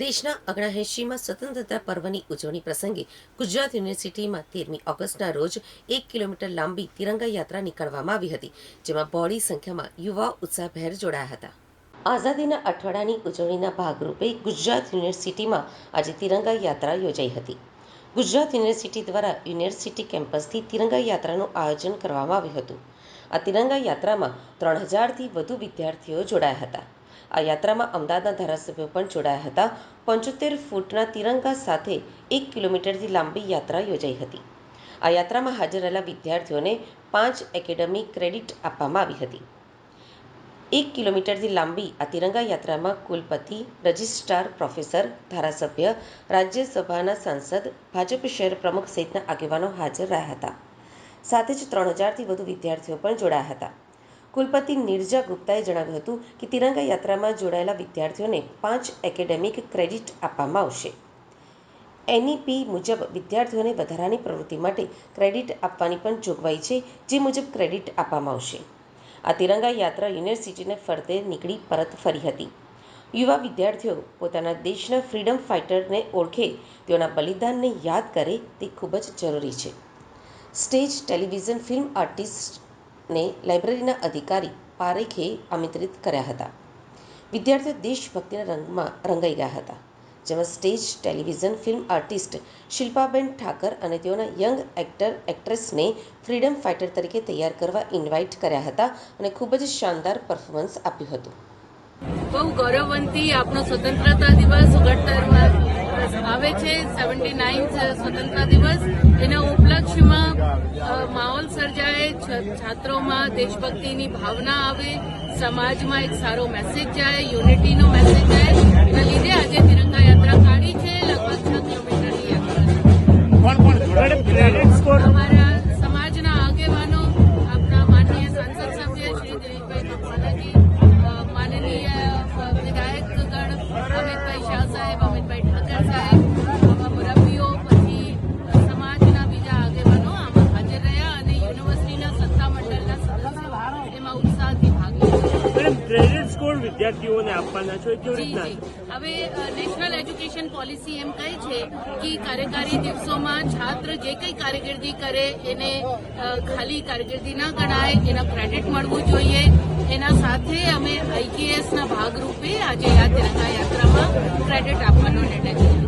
દેશના ઓગણએંશીમાં સ્વતંત્રતા પર્વની ઉજવણી પ્રસંગે ગુજરાત યુનિવર્સિટીમાં તેરમી ઓગસ્ટના રોજ એક કિલોમીટર લાંબી તિરંગા યાત્રા નીકળવામાં આવી હતી, જેમાં બહોળી સંખ્યામાં યુવા ઉત્સાહભેર જોડાયા હતા. આઝાદીના અઠવાડિયાની ઉજવણીના ભાગરૂપે ગુજરાત યુનિવર્સિટીમાં આજે તિરંગા યાત્રા યોજાઈ હતી. ગુજરાત યુનિવર્સિટી દ્વારા યુનિવર્સિટી કેમ્પસથી તિરંગા યાત્રાનું આયોજન કરવામાં આવ્યું હતું. આ તિરંગા યાત્રામાં ત્રણ હજારથી વધુ વિદ્યાર્થીઓ જોડાયા હતા. આ યાત્રામાં અમદાવાદના ધારાસભ્યો પણ જોડાયા હતા. પંચોતેર ફૂટના તિરંગા સાથે એક કિલોમીટરથી લાંબી યાત્રા યોજાઈ હતી. આ યાત્રામાં હાજર રહેલા વિદ્યાર્થીઓને પાંચ એકેડમી ક્રેડિટ આપવામાં આવી હતી. એક કિલોમીટરથી લાંબી આ તિરંગા યાત્રામાં કુલપતિ, રજિસ્ટ્રાર, પ્રોફેસર, ધારાસભ્ય, રાજ્યસભાના સાંસદ, ભાજપ શહેર પ્રમુખ સહિતના આગેવાનો હાજર રહ્યા હતા. સાથે જ ત્રણ હજારથી વધુ વિદ્યાર્થીઓ પણ જોડાયા હતા. કુલપતિ નિર્જા ગુપ્તાએ જણાવ્યું હતું કે તિરંગા યાત્રામાં જોડાયેલા વિદ્યાર્થીઓને પાંચ એકેડેમિક ક્રેડિટ આપવામાં આવશે. એનઈપી મુજબ વિદ્યાર્થીઓને વધારાની પ્રવૃત્તિ માટે ક્રેડિટ આપવાની પણ જોગવાઈ છે, જે મુજબ ક્રેડિટ આપવામાં આવશે. આ તિરંગા યાત્રા યુનિવર્સિટીને ફરતે નીકળી પરત ફરી હતી. યુવા વિદ્યાર્થીઓ પોતાના દેશના ફ્રીડમ ફાઇટરને ઓળખે, તેઓના બલિદાનને યાદ કરે તે ખૂબ જ જરૂરી છે. સ્ટેજ ટેલિવિઝન ફિલ્મ આર્ટિસ્ટને લાઇબ્રેરીના અધિકારી પારેખે આમંત્રિત કર્યા હતા. વિદ્યાર્થીઓ દેશભક્તિના રંગમાં રંગાઈ ગયા હતા, જેમાં stage, television, film artist Shilpaben Thakar અને તેઓના યંગ એક્ટર, એક્ટ્રેસને ફ્રીડમ ફાઇટર તરીકે તૈયાર કરવા ઇન્વાઇટ કર્યા હતા અને ખૂબ જ શાનદાર પરફોર્મન્સ આપ્યું હતું. બહુ ગૌરવવંતી આપણો સ્વતંત્રતા દિવસ આવે છે. સેવન્ટી સ્વતંત્રતા દિવસ. એના ઉપલક્ષ્યમાં માહોલ સર્જાય છાત્રોમાં દેશભક્તિની ભાવના આવે સમાજમાં એક સારો મેસેજ જાય યુનિટીનો મેસેજ જાય. એના લીધે આજે તિરંગા યાત્રા કાઢી છે લગભગ છ કિલોમીટરની યાત્રા અમારા સમાજના આગેવાનો આપણા માનનીય સાંસદ સભ્ય શ્રી દિલીપભાઈ મકવાણાજી માનનીય વિધાયકગણ અમિતભાઈ શાહ સાહેબ ક્રેડિટ સ્કોર વિદ્યાર્થીઓને આપવાના છો કેવી રીતના હવે નેશનલ એજ્યુકેશન પોલિસી એમ કહે છે કે કાર્યકારી દિવસોમાં છાત્ર જે કંઈ કારકિર્દી કરે એને ખાલી કારકિર્દી ના ગણાય એના ક્રેડિટ મળવું જોઈએ. એના સાથે અમે આઈકેએસના ભાગરૂપે આજે યાદ તિરંગા